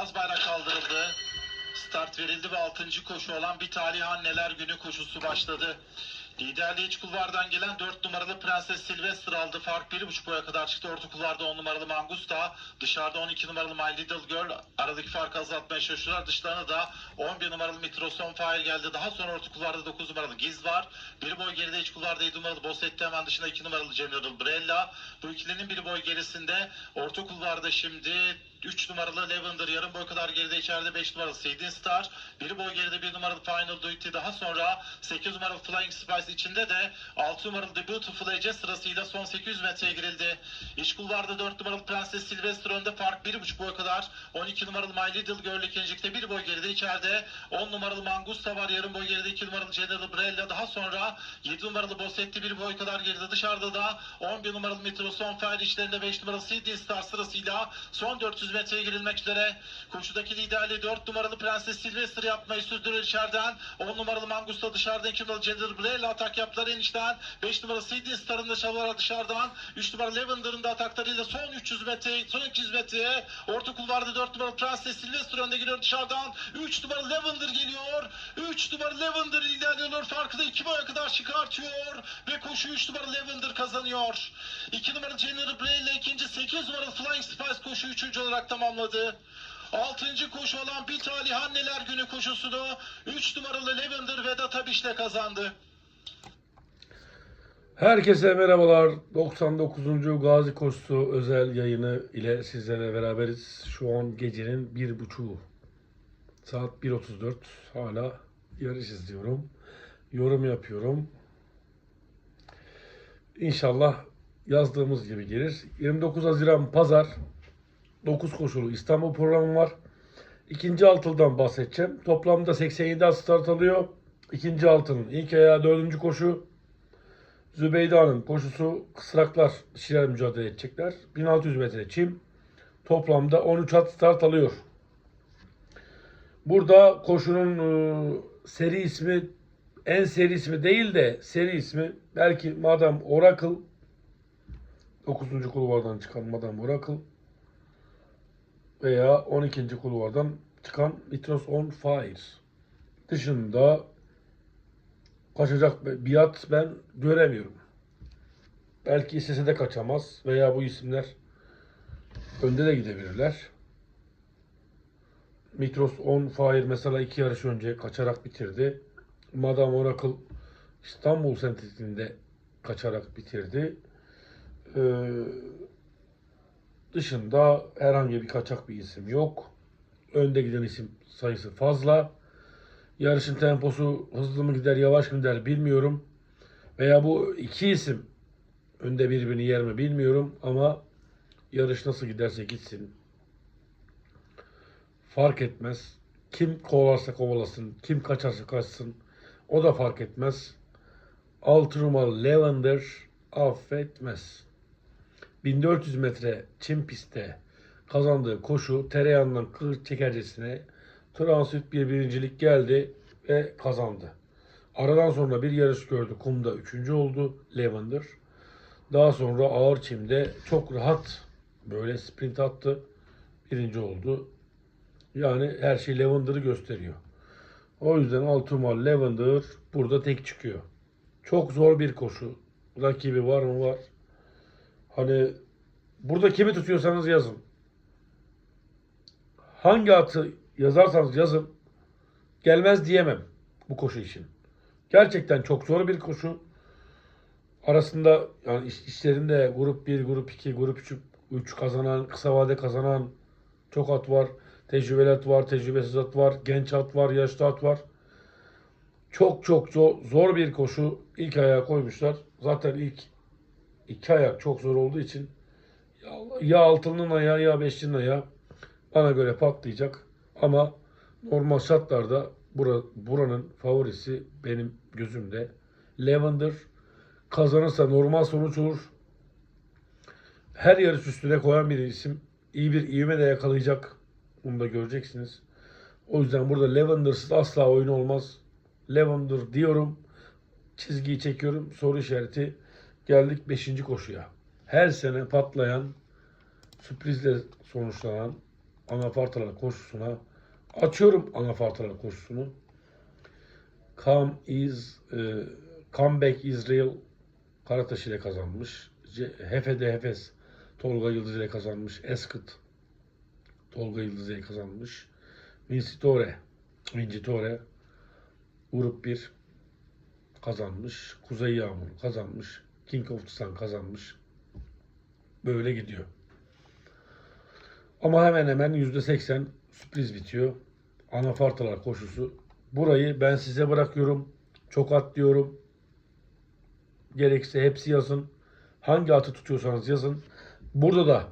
Beyaz bayrak kaldırıldı. Start verildi ve 6. koşu olan bir tarihi anneler günü koşusu başladı. Liderliği iç kulvardan gelen 4 numaralı Prenses Sylvester aldı. Fark 1.5 boya kadar çıktı. Orta kulvarda 10 numaralı Mangusta. Dışarıda 12 numaralı My Little Girl. Aradaki farkı azaltmaya çalışıyorlar. Dışlarına da 11 numaralı Mitros on Fire geldi. Daha sonra orta kulvarda 9 numaralı Giz var. Bir boy geride iç kulvarda 7 numaralı Bossetti hemen dışında 2 numaralı General Brella. Bu ikilinin bir boy gerisinde. Orta kulvarda şimdi 3 numaralı Lavender yarım boy kadar geride içeride 5 numaralı Seydin Star. Bir boy geride 1 numaralı Final Duty daha sonra 8 numaralı Flying Spice içinde de 6 numaralı The Beautiful Ece sırasıyla son 800 metreye girildi. İç kulvarda 4 numaralı Prenses Sylvester önde fark 1,5 boy kadar. 12 numaralı My Little Girl ikincilikte 1 boy geride içeride. 10 numaralı Mangusta var yarım boy geride 2 numaralı General Brella daha sonra 7 numaralı Bossetti 1 boy kadar geride dışarıda da 11 numaralı Mitros on Fire içlerinde 5 numaralı Seydin Star sırasıyla son 400 metreye girilmek üzere. Koşudaki liderliği 4 numaralı Prenses Sylvester yapmayı sürdürür içeriden. 10 numaralı Mangusta dışarıda 2 numaralı General Brella atak yaptılar enişten. 5 numaralı Seydin Star'ın da çalılara dışarıdan. 3 numaralı Lavender'ın da ataklarıyla son 300 metre, son 200 metreye. Orta kulvarda 4 numaralı Prenses Sylvester önde giriyor dışarıdan. 3 numaralı Lavender geliyor. 3 numaralı Lavender ilerliyor. Farkı da 2 boya kadar çıkartıyor. Ve koşu 3 numaralı Lavender kazanıyor. 2 numaralı General Brella ikinci. 8 numaralı Flying Spice koşu 3. olarak tamamladı. Altıncı koşu olan bir talih anneler günü koşusunu 3 numaralı Lavender Vedat Abiş'le kazandı. Herkese merhabalar. 99. Gazi Koşusu özel yayını ile sizlerle beraberiz. Şu an gecenin bir buçuğu. Saat 1.34. Hala yarış izliyorum. Yorum yapıyorum. İnşallah yazdığımız gibi gelir. 29 Haziran Pazar 9 koşulu İstanbul programı var. İkinci altıldan bahsedeceğim. Toplamda 87 at start alıyor. İkinci altının ilk ayağı dördüncü koşu. Zübeyda'nın koşusu kısraklar dişiler mücadele edecekler. 1600 metre çim. Toplamda 13 at start alıyor. Burada koşunun e, seri ismi en seri ismi değil de seri ismi belki Madame Oracle 9. kulvardan çıkan Madame Oracle veya 12. kulvardan çıkan Mitros on Fire dışında kaçacak biat ben göremiyorum. Belki istese de kaçamaz veya bu isimler önde de gidebilirler. Mitros on Fire mesela iki yarış önce kaçarak bitirdi. Madame Oracle İstanbul sentetinde kaçarak bitirdi. Ee, dışında herhangi bir kaçak bir isim yok. Önde giden isim sayısı fazla. Yarışın temposu hızlı mı gider, yavaş mı gider bilmiyorum. Veya bu iki isim önde birbirini yer mi bilmiyorum ama yarış nasıl giderse gitsin. Fark etmez. Kim kovalarsa kovalasın, kim kaçarsa kaçsın. O da fark etmez. Altı numaralı Lavender affetmez. 1400 metre çim pistte kazandığı koşu tereyağından kır çekercesine Transit bir birincilik geldi ve kazandı. Aradan sonra bir yarış gördü. Kumda üçüncü oldu Lavender. Daha sonra ağır çimde çok rahat böyle sprint attı. Birinci oldu. Yani her şey Lavender'ı gösteriyor. O yüzden Altumal Lavender burada tek çıkıyor. Çok zor bir koşu. Rakibi var mı? Var. Hani burada kimi tutuyorsanız yazın. Hangi atı yazarsanız yazın. Gelmez diyemem bu koşu için. Gerçekten çok zor bir koşu. Arasında yani iş- işlerinde grup 1, grup 2, grup 3, 3 kazanan, kısa vade kazanan çok at var. Tecrübeli at var, tecrübesiz at var, genç at var, yaşlı at var. Çok çok zor, zor bir koşu. İlk ayağa koymuşlar. Zaten ilk iki ayak çok zor olduğu için ya, altının ayağı ya beşlinin ayağı bana göre patlayacak. Ama normal şartlarda bura, buranın favorisi benim gözümde Lavender. Kazanırsa normal sonuç olur. Her yarış üstüne koyan bir isim. iyi bir ivme de yakalayacak. Bunu da göreceksiniz. O yüzden burada Lavender'sız asla oyun olmaz. Lavender diyorum. Çizgiyi çekiyorum. Soru işareti. Geldik 5. koşuya. Her sene patlayan, sürprizle sonuçlanan anafartalar koşusuna açıyorum anafartalar koşusunu. Come is e, Comeback Israel Karataş ile kazanmış. Hefe'de Hefes Tolga Yıldız ile kazanmış. Eskıt Tolga Yıldız ile kazanmış. Vincitore Vincitore Grup 1 kazanmış. Kuzey Yağmur kazanmış. King of the kazanmış. Böyle gidiyor. Ama hemen hemen %80 sürpriz bitiyor. Anafartalar koşusu. Burayı ben size bırakıyorum. Çok at diyorum. Gerekse hepsi yazın. Hangi atı tutuyorsanız yazın. Burada da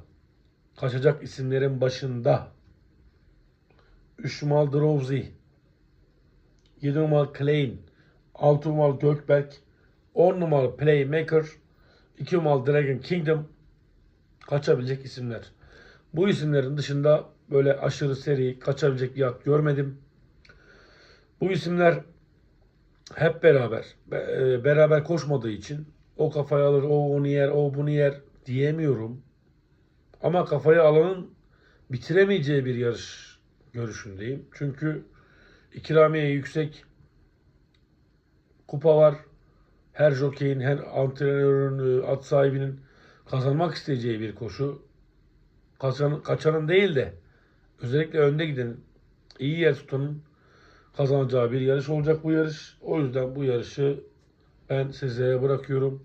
kaçacak isimlerin başında 3 numaralı Drowsy, 7 numaralı Klein, 6 numaralı Gökberk, 10 numaralı Playmaker, 2 numaralı Dragon Kingdom kaçabilecek isimler. Bu isimlerin dışında böyle aşırı seri kaçabilecek bir at görmedim. Bu isimler hep beraber be- e, beraber koşmadığı için o kafayı alır, o onu yer, o bunu yer diyemiyorum. Ama kafayı alanın bitiremeyeceği bir yarış görüşündeyim. Çünkü ikramiye yüksek kupa var. Her jokeyin, her antrenörün, e, at sahibinin kazanmak isteyeceği bir koşu. Kaçan, kaçanın değil de özellikle önde gidenin, iyi yer tutanın kazanacağı bir yarış olacak bu yarış. O yüzden bu yarışı ben size bırakıyorum.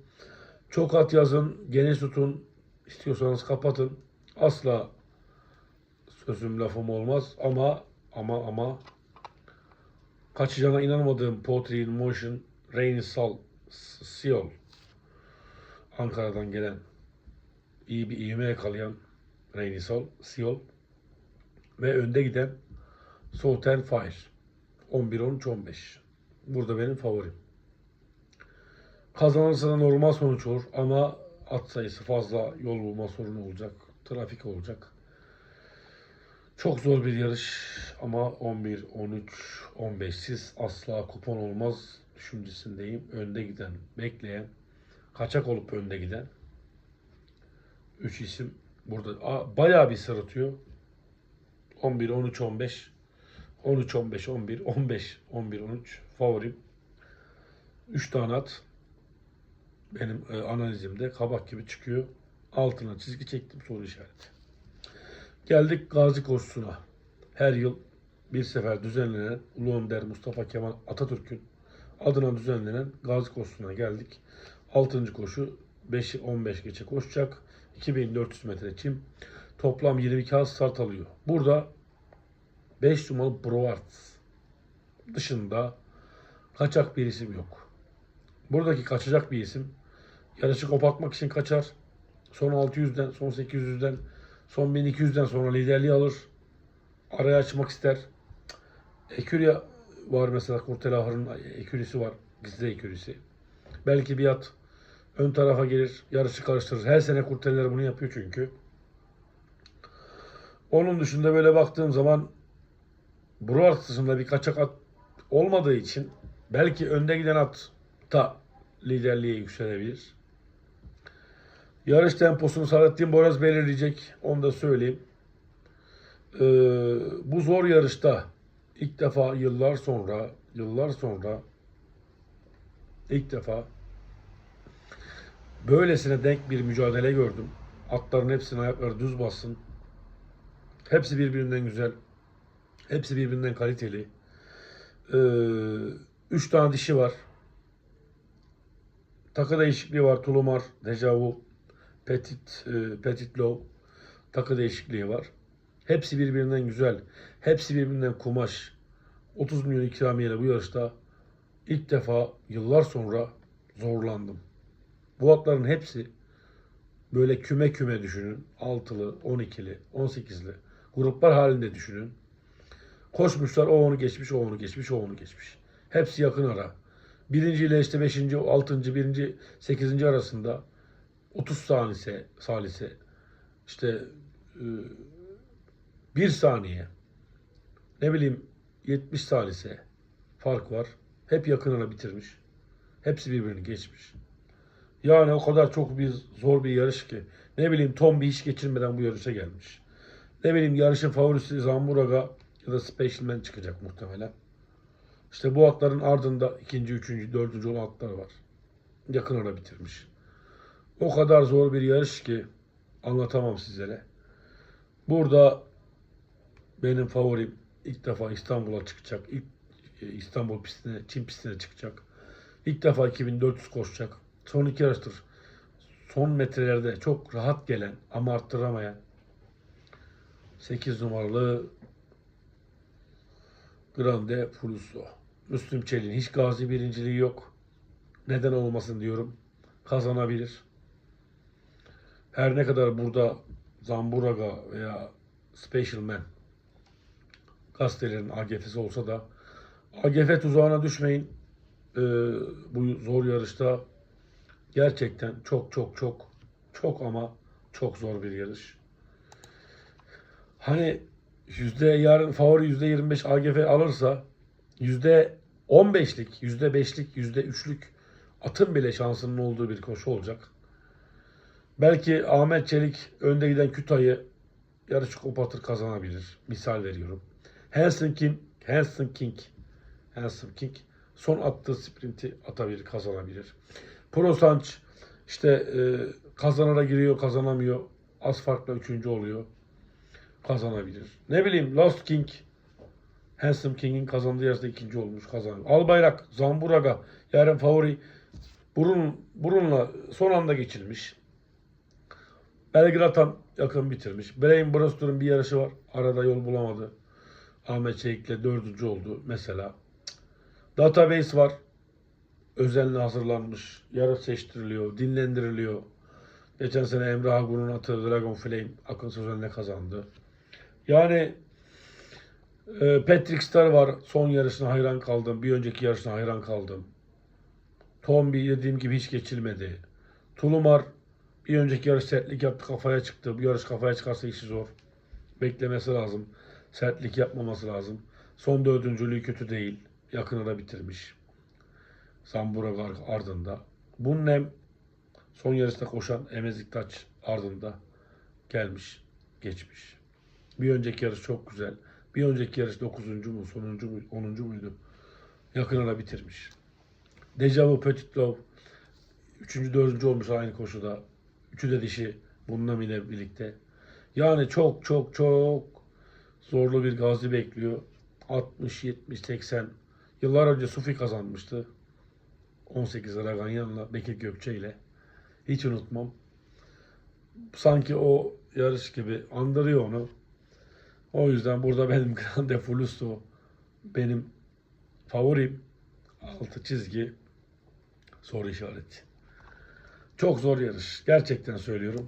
Çok at yazın, geniş tutun. İstiyorsanız kapatın. Asla sözüm lafım olmaz ama ama ama kaçacağına inanmadığım Pottery in Motion Rainy Sal Siol Ankara'dan gelen iyi bir ivme yakalayan Rainy Sol Siol ve önde giden Southern Fire 11-13-15 burada benim favorim. Kazanırsa da normal sonuç olur ama at sayısı fazla yol bulma sorunu olacak. Trafik olacak. Çok zor bir yarış ama 11, 13, 15'siz asla kupon olmaz düşüncesindeyim. Önde giden, bekleyen, kaçak olup önde giden 3 isim burada Aa, bayağı bir sırıtıyor. 11, 13, 15, 13, 15, 11, 15, 11, 13 favorim. 3 tane at benim e, analizimde kabak gibi çıkıyor. Altına çizgi çektim soru işareti. Geldik Gazi koşusuna. Her yıl bir sefer düzenlenen Ulu Önder Mustafa Kemal Atatürk'ün adına düzenlenen Gazi koşusuna geldik. 6. koşu 5'i 15 geçe koşacak. 2400 metre çim. Toplam 22 az start alıyor. Burada 5 numaralı Broarts dışında kaçak bir isim yok. Buradaki kaçacak bir isim yarışı kopartmak için kaçar. Son 600'den, son 800'den, son 1200'den sonra liderliği alır. Araya açmak ister. Ekürya var mesela Kurtel Ahır'ın ekürisi var. Gizli ekürisi. Belki bir at ön tarafa gelir, yarışı karıştırır. Her sene kurteller bunu yapıyor çünkü. Onun dışında böyle baktığım zaman Bruart dışında bir kaçak at olmadığı için belki önde giden at da liderliğe yükselebilir. Yarış temposunu Saadettin Boraz belirleyecek. Onu da söyleyeyim. Ee, bu zor yarışta ilk defa yıllar sonra yıllar sonra ilk defa böylesine denk bir mücadele gördüm. Atların hepsinin ayakları düz bassın. Hepsi birbirinden güzel. Hepsi birbirinden kaliteli. Ee, üç tane dişi var. Takı değişikliği var. Tulumar, Dejavu, Petit, e, Petit Low. Takı değişikliği var. Hepsi birbirinden güzel. Hepsi birbirinden kumaş. 30 milyon ikramiyeyle bu yarışta ilk defa yıllar sonra zorlandım. Bu atların hepsi böyle küme küme düşünün. 6'lı, 12'li, 18'li gruplar halinde düşünün. Koşmuşlar o onu geçmiş, o onu geçmiş, o onu geçmiş. Hepsi yakın ara. Birinci ile işte beşinci, altıncı, birinci, sekizinci arasında 30 saniyese, salise işte e, bir saniye ne bileyim 70 salise fark var. Hep yakın ara bitirmiş. Hepsi birbirini geçmiş. Yani o kadar çok bir zor bir yarış ki. Ne bileyim Tom bir hiç geçirmeden bu yarışa gelmiş. ne bileyim yarışın favorisi Zamburaga ya da Specialman çıkacak muhtemelen. İşte bu atların ardında ikinci, üçüncü, dördüncü olan atlar var. Yakın ara bitirmiş. O kadar zor bir yarış ki anlatamam sizlere. Burada benim favorim ilk defa İstanbul'a çıkacak. İlk e, İstanbul pistine, Çin pistine çıkacak. İlk defa 2400 koşacak. Son iki yarıştır. Son metrelerde çok rahat gelen ama arttıramayan 8 numaralı Grande Fulusso. Müslüm Çelik'in hiç gazi birinciliği yok. Neden olmasın diyorum. Kazanabilir. Her ne kadar burada Zamburaga veya Special Man gazetelerin AGF'si olsa da AGF tuzağına düşmeyin. Ee, bu zor yarışta gerçekten çok çok çok çok ama çok zor bir yarış. Hani yüzde yarın favori yüzde 25 AGF alırsa yüzde 15'lik, yüzde 5'lik, yüzde 3'lük atın bile şansının olduğu bir koşu olacak. Belki Ahmet Çelik önde giden Kütah'ı yarışı kopartır kazanabilir. Misal veriyorum. King, Hanson King son attığı sprinti atabilir, kazanabilir. Pro Sanch işte e, kazanara giriyor, kazanamıyor. Az farkla üçüncü oluyor. Kazanabilir. Ne bileyim Lost King Handsome King'in kazandığı yarışta ikinci olmuş kazanıyor. Albayrak, Zamburaga yarın favori burun, burunla son anda geçilmiş. Belgrad'dan yakın bitirmiş. Brain Brewster'ın bir yarışı var. Arada yol bulamadı. Ahmet Çelik'le dördüncü oldu mesela. Database var. Özenle hazırlanmış. Yarış seçtiriliyor. Dinlendiriliyor. Geçen sene Emre Hagun'un atı Dragon Flame Akın Sözen'le kazandı. Yani e, Patrick Star var. Son yarışına hayran kaldım. Bir önceki yarışına hayran kaldım. Tombi dediğim gibi hiç geçilmedi. Tulumar bir önceki yarış sertlik yaptı kafaya çıktı. Bu yarış kafaya çıkarsa işi zor. Beklemesi lazım. Sertlik yapmaması lazım. Son dördüncülüğü kötü değil. Yakını da bitirmiş. Zambura ardında. Bunnem son yarışta koşan Emezik Taç ardında gelmiş, geçmiş. Bir önceki yarış çok güzel. Bir önceki yarış 9. mu, sonuncu mu, 10. muydu? Yakın ara bitirmiş. Dejavu Petit Love 3. 4. olmuş aynı koşuda. Üçü de dişi bununla ile birlikte. Yani çok çok çok zorlu bir gazi bekliyor. 60, 70, 80. Yıllar önce Sufi kazanmıştı. 18 Raganyan'la Bekir Gökçe ile. Hiç unutmam. Sanki o yarış gibi andırıyor onu. O yüzden burada benim Grande Fulusto benim favorim. Altı çizgi soru işareti. Çok zor yarış. Gerçekten söylüyorum.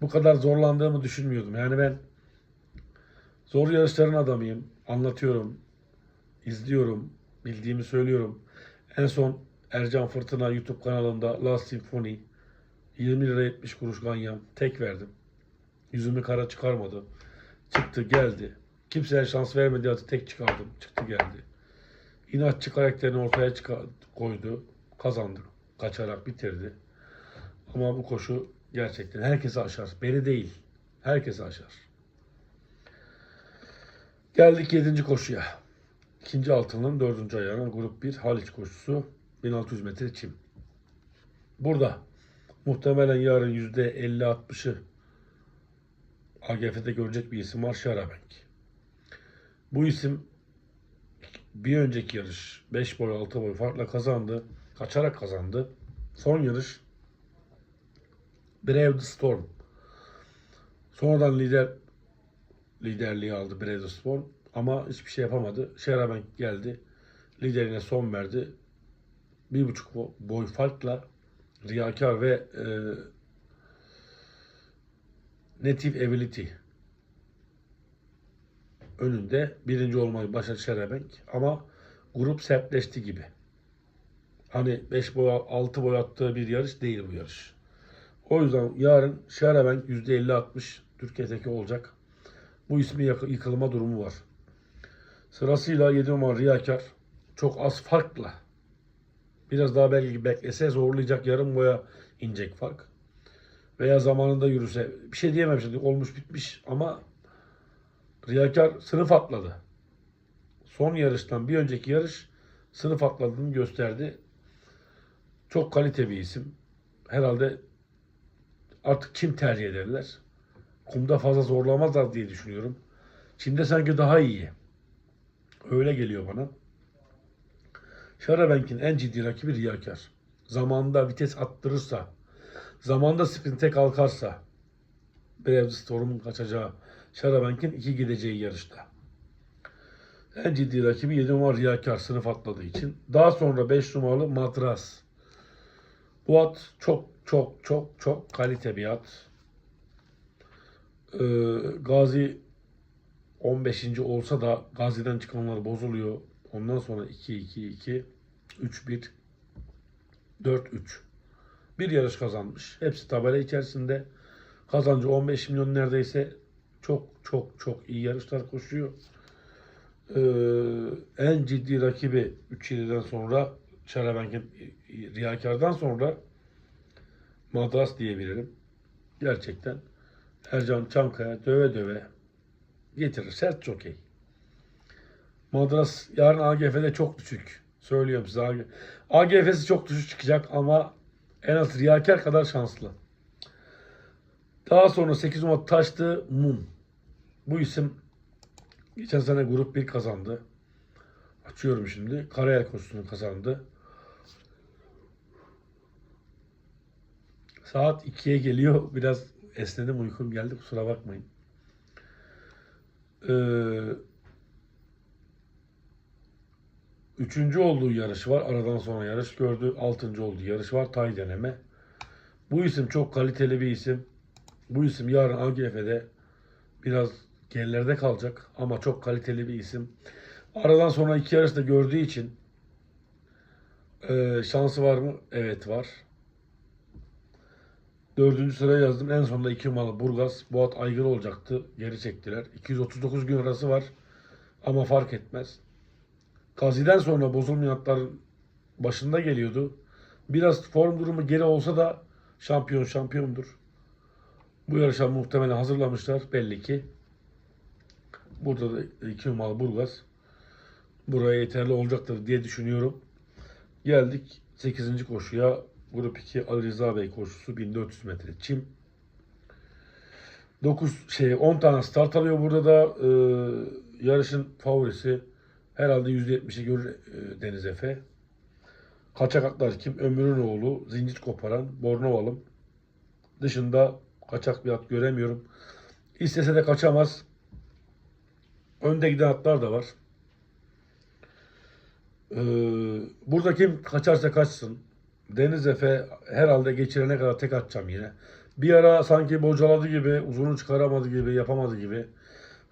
Bu kadar zorlandığımı düşünmüyordum. Yani ben zor yarışların adamıyım. Anlatıyorum. izliyorum. Bildiğimi söylüyorum. En son Ercan Fırtına YouTube kanalında Last Symphony 20 lira 70 kuruş ganyan tek verdim. Yüzümü kara çıkarmadı. Çıktı geldi. Kimseye şans vermedi atı tek çıkardım. Çıktı geldi. İnatçı karakterini ortaya koydu. Kazandık. Kaçarak bitirdi. Ama bu koşu gerçekten herkesi aşar. Beni değil. Herkesi aşar. Geldik 7. koşuya. İkinci altının dördüncü ayağına grup 1 Haliç koşusu 1600 metre çim. Burada muhtemelen yarın %50-60'ı AGF'de görecek bir isim var Şarabenk. Bu isim bir önceki yarış 5 boy 6 boy farkla kazandı. Kaçarak kazandı. Son yarış Brave the Storm. Sonradan lider liderliği aldı Storm ama hiçbir şey yapamadı. Şerabenk geldi. Liderine son verdi. Bir buçuk boy farkla riyakar ve e, Native Ability önünde birinci olmayı başardı Şerebenk ama grup sertleşti gibi. Hani 5 boy 6 boy attığı bir yarış değil bu yarış. O yüzden yarın Şerebenk %50-60 Türkiye'deki olacak. Bu ismi yıkılma durumu var. Sırasıyla 7 numara Riyakar çok az farkla biraz daha belki beklese zorlayacak yarım boya inecek fark. Veya zamanında yürüse bir şey diyemem şimdi olmuş bitmiş ama Riyakar sınıf atladı. Son yarıştan bir önceki yarış sınıf atladığını gösterdi. Çok kalite bir isim. Herhalde artık kim tercih ederler? Kumda fazla zorlamazlar diye düşünüyorum. Çimde sanki daha iyi. Öyle geliyor bana. Şarabenk'in en ciddi rakibi Riyakar. Zamanında vites attırırsa, zamanda sprinte kalkarsa, Brevstorm'un kaçacağı, Şarabenk'in iki gideceği yarışta. En ciddi rakibi 7 numara Riyakar sınıf atladığı için. Daha sonra 5 numaralı Madras. Bu at çok çok çok çok kalite bir at. Ee, Gazi 15. olsa da Gazi'den çıkanlar bozuluyor. Ondan sonra 2-2-2 3-1 4-3 bir yarış kazanmış. Hepsi tabela içerisinde. Kazancı 15 milyon neredeyse. Çok çok çok iyi yarışlar koşuyor. Ee, en ciddi rakibi 3-7'den sonra Şarabenk'in Riyakar'dan sonra Madras diyebilirim. Gerçekten Ercan Çankaya döve döve getirir. Sert çok iyi. Madras yarın AGF'de çok düşük. Söylüyorum size. AG... AGF'si çok düşük çıkacak ama en az Riyakar kadar şanslı. Daha sonra 8 numara taştı Mum. Bu isim geçen sene grup 1 kazandı. Açıyorum şimdi. Karayel koşusunu kazandı. Saat 2'ye geliyor. Biraz esnedim uykum geldi kusura bakmayın. Ee, üçüncü olduğu yarış var. Aradan sonra yarış gördü. Altıncı olduğu yarış var. Tay deneme. Bu isim çok kaliteli bir isim. Bu isim yarın AGF'de biraz gerilerde kalacak ama çok kaliteli bir isim. Aradan sonra iki yarışta gördüğü için e, şansı var mı? Evet var. Dördüncü sıraya yazdım. En sonunda iki numaralı Burgaz. Boğat Aygır olacaktı. Geri çektiler. 239 gün arası var. Ama fark etmez. Gazi'den sonra bozulmayan atların başında geliyordu. Biraz form durumu geri olsa da şampiyon şampiyondur. Bu yarışa muhtemelen hazırlamışlar belli ki. Burada da iki numaralı Burgaz. Buraya yeterli olacaktır diye düşünüyorum. Geldik 8. koşuya. Grup 2 Ali Rıza Bey koşusu 1400 metre çim. 9 şey 10 tane start alıyor burada da e, yarışın favorisi herhalde %70'i görür e, Deniz Efe. Kaçak atlar kim? Ömür'ün oğlu, zincir koparan, Bornovalım. Dışında kaçak bir at göremiyorum. İstese de kaçamaz. Önde giden atlar da var. Ee, burada kim kaçarsa kaçsın. Deniz Efe herhalde geçirene kadar tek atacağım yine. Bir ara sanki bocaladı gibi, uzunu çıkaramadı gibi, yapamadı gibi.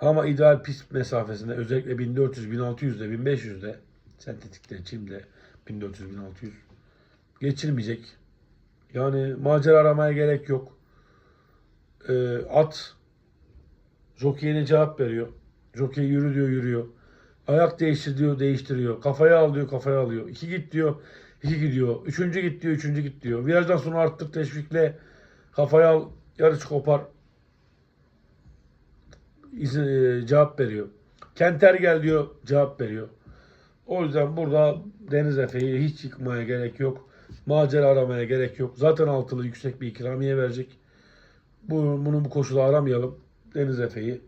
Ama ideal pist mesafesinde özellikle 1400, 1600'de, 1500'de sentetikte, çimde 1400, 1600 geçirmeyecek. Yani macera aramaya gerek yok. Ee, at jokeyine cevap veriyor. Jokey yürü diyor yürüyor. Ayak değiştir diyor değiştiriyor. Kafaya al diyor kafaya alıyor. İki git diyor iki gidiyor. Üçüncü git diyor üçüncü git diyor. Virajdan sonra arttır teşvikle. Kafaya al yarış kopar. İzin, e, cevap veriyor. Kenter gel diyor cevap veriyor. O yüzden burada Deniz Efe'yi hiç yıkmaya gerek yok. Macera aramaya gerek yok. Zaten altılı yüksek bir ikramiye verecek. Bu, bunu bu koşuda aramayalım. Deniz Efe'yi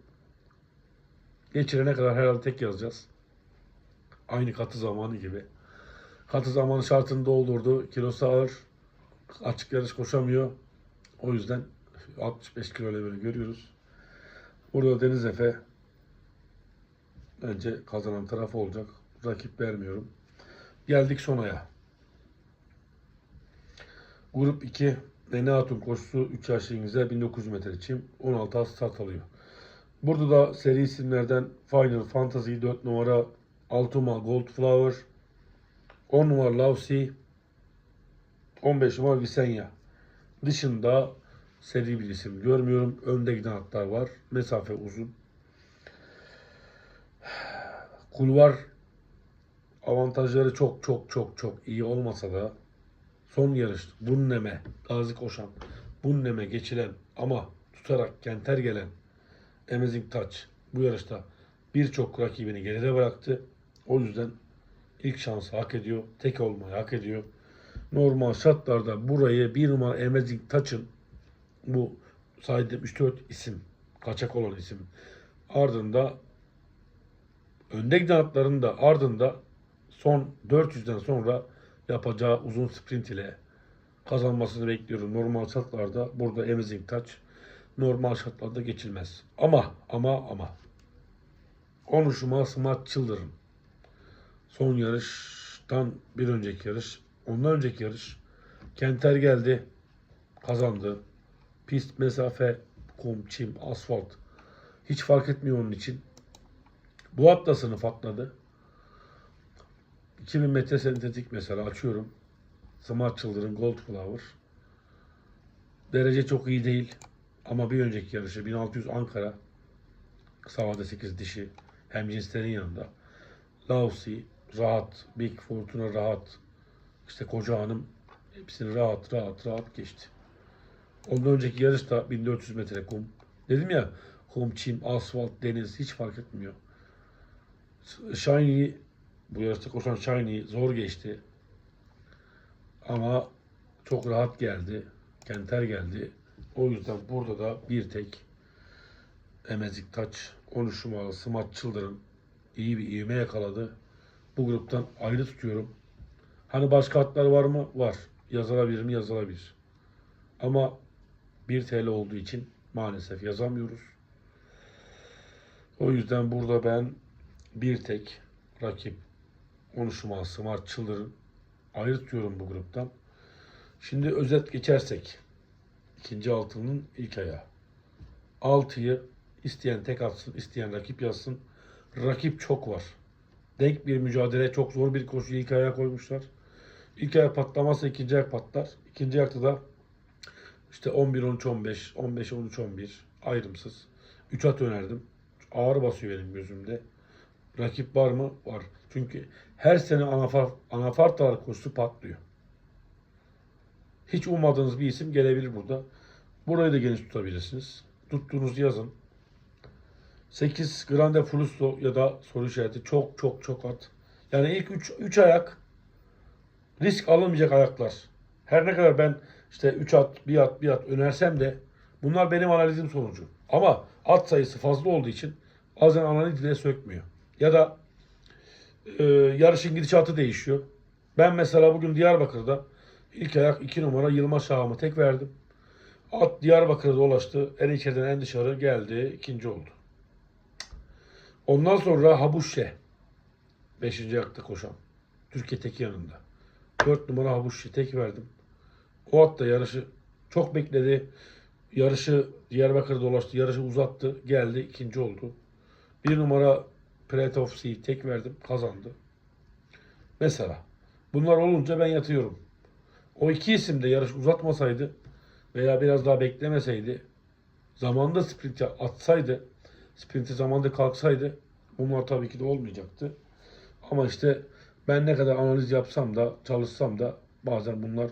geçirene kadar herhalde tek yazacağız. Aynı katı zamanı gibi. Katı zamanı şartını doldurdu. Kilosu ağır. Açık yarış koşamıyor. O yüzden 65 kilo böyle görüyoruz. Burada Deniz Efe bence kazanan taraf olacak. Rakip vermiyorum. Geldik Sona'ya. Grup 2 Nene Hatun koşusu 3 yaş İngilizler 1900 metre çim 16 az start alıyor. Burada da seri isimlerden Final Fantasy 4 numara Altuma Gold Flower 10 numara Lavsi 15 numara Visenya. Dışında seri bir isim görmüyorum. Önde giden atlar var. Mesafe uzun. Kulvar avantajları çok çok çok çok iyi olmasa da son yarış Bunneme, Gazi Koşan, Bunneme geçilen ama tutarak Kenter gelen Amazing Touch bu yarışta birçok rakibini geride bıraktı. O yüzden ilk şansı hak ediyor. Tek olmayı hak ediyor. Normal şartlarda burayı bir numara Amazing Touch'ın bu saydığım 3-4 isim, kaçak olan isim ardında önde giden atların da ardında son 400'den sonra yapacağı uzun sprint ile kazanmasını bekliyorum. Normal şartlarda burada Amazing Touch normal şartlarda geçilmez. Ama ama ama konuşma Smart Children son yarıştan bir önceki yarış ondan önceki yarış Kenter geldi kazandı. Pist, mesafe, kum, çim, asfalt hiç fark etmiyor onun için. Bu hafta sınıf atladı. 2000 metre sentetik mesela açıyorum. Smart Children Gold Flower. Derece çok iyi değil. Ama bir önceki yarışı 1600 Ankara. Kısa vade 8 dişi. Hem cinslerin yanında. Lausi rahat. Big Fortuna rahat. İşte koca hanım hepsini rahat rahat rahat geçti. Ondan önceki yarışta 1400 metre kum. Dedim ya kum, çim, asfalt, deniz hiç fark etmiyor. Shiny bu yarışta koşan Shiny zor geçti. Ama çok rahat geldi. Kenter geldi. O yüzden burada da bir tek Emezik Taç 13 numaralı Smart Children iyi bir ivme yakaladı. Bu gruptan ayrı tutuyorum. Hani başka atlar var mı? Var. Yazılabilir mi? Yazılabilir. Ama 1 TL olduğu için maalesef yazamıyoruz. O yüzden burada ben bir tek rakip 13 numaralı Smart Children ayrı tutuyorum bu gruptan. Şimdi özet geçersek. ikinci altının ilk ayağı. Altıyı isteyen tek atsın, isteyen rakip yazsın. Rakip çok var. Denk bir mücadele, çok zor bir koşu ilk ayağa koymuşlar. İlk ayak patlamazsa ikinci ayak patlar. İkinci ayakta da işte 11, 13, 15, 15, 13, 11 ayrımsız. 3 at önerdim. Ağır basıyor benim gözümde. Rakip var mı? Var. Çünkü her sene anafar, anafartalar koşusu patlıyor. Hiç ummadığınız bir isim gelebilir burada. Burayı da geniş tutabilirsiniz. Tuttuğunuz yazın. 8 Grande Flusso ya da soru işareti çok çok çok at. Yani ilk 3 3 ayak risk alınmayacak ayaklar. Her ne kadar ben işte 3 at, bir at, bir at önersem de bunlar benim analizim sonucu. Ama at sayısı fazla olduğu için bazen analiz bile sökmüyor. Ya da e, yarışın gidişatı değişiyor. Ben mesela bugün Diyarbakır'da ilk ayak 2 numara Yılmaz Şaham'ı tek verdim. At Diyarbakır'a dolaştı. En içeriden en dışarı geldi. ikinci oldu. Ondan sonra Habuşşe. Beşinci ayakta koşan. Türkiye tek yanında. Dört numara Habuşşe tek verdim. O at da yarışı çok bekledi. Yarışı Diyarbakır'da dolaştı. Yarışı uzattı. Geldi. ikinci oldu. Bir numara Plate of Sea tek verdim. Kazandı. Mesela. Bunlar olunca ben yatıyorum. O iki isim de yarış uzatmasaydı veya biraz daha beklemeseydi zamanda sprinte atsaydı sprinti zamanda kalksaydı bunlar tabii ki de olmayacaktı. Ama işte ben ne kadar analiz yapsam da çalışsam da bazen bunlar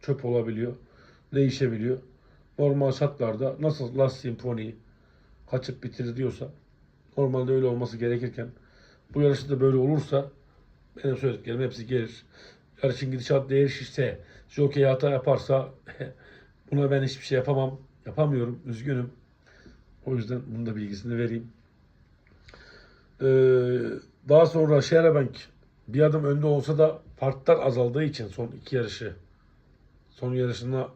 çöp olabiliyor. Değişebiliyor. Normal şartlarda nasıl Last Symphony kaçıp bitirir normalde öyle olması gerekirken bu yarışta da böyle olursa benim söylediklerim hepsi gelir. Yarışın gidişat değişirse, jockey hata yaparsa buna ben hiçbir şey yapamam. Yapamıyorum. Üzgünüm. O yüzden bunun da bilgisini vereyim. Ee, daha sonra Şehrebank bir adım önde olsa da farklar azaldığı için son iki yarışı son yarışından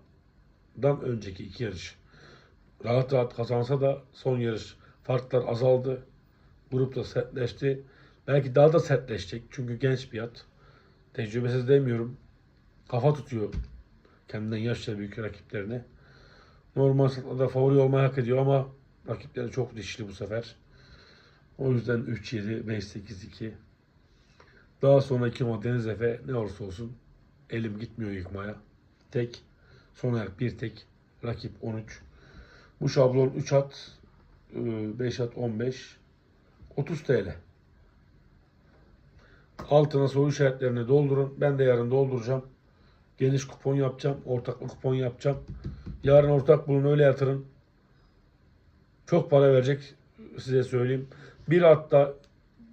önceki iki yarış rahat rahat kazansa da son yarış farklar azaldı. Grupta sertleşti. Belki daha da sertleşecek. Çünkü genç bir at. Tecrübesiz demiyorum. Kafa tutuyor kendinden yaşça büyük rakiplerine. Normal şartlarda favori olmayı hak ediyor ama rakipleri çok dişli bu sefer. O yüzden 3-7, 5-8-2. Daha sonra 2 numara Deniz Efe ne olursa olsun elim gitmiyor yıkmaya. Tek, son ayak bir tek, rakip 13. Bu şablon 3 at, 5 at 15, 30 TL. Altına soru işaretlerini doldurun. Ben de yarın dolduracağım. Geniş kupon yapacağım. Ortaklı kupon yapacağım. Yarın ortak bulun öyle yatırın. Çok para verecek size söyleyeyim. Bir hatta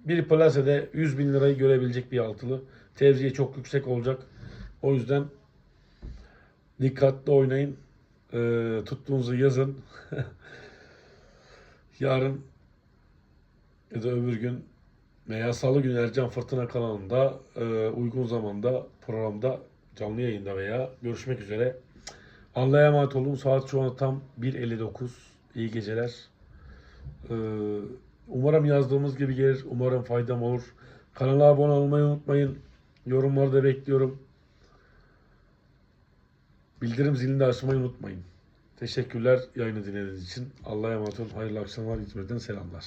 bir plasede 100 bin lirayı görebilecek bir altılı. Tevziye çok yüksek olacak. O yüzden dikkatli oynayın. Ee, tuttuğunuzu yazın. Yarın ya da öbür gün veya salı günü Ercan Fırtına kanalında e, uygun zamanda programda canlı yayında veya görüşmek üzere. Allah'a emanet olun. Saat şu an tam 1.59. İyi geceler. Ee, umarım yazdığımız gibi gelir. Umarım faydam olur. Kanala abone olmayı unutmayın. Yorumları da bekliyorum. Bildirim zilini de açmayı unutmayın. Teşekkürler yayını dinlediğiniz için. Allah'a emanet olun. Hayırlı akşamlar. İzmir'den selamlar.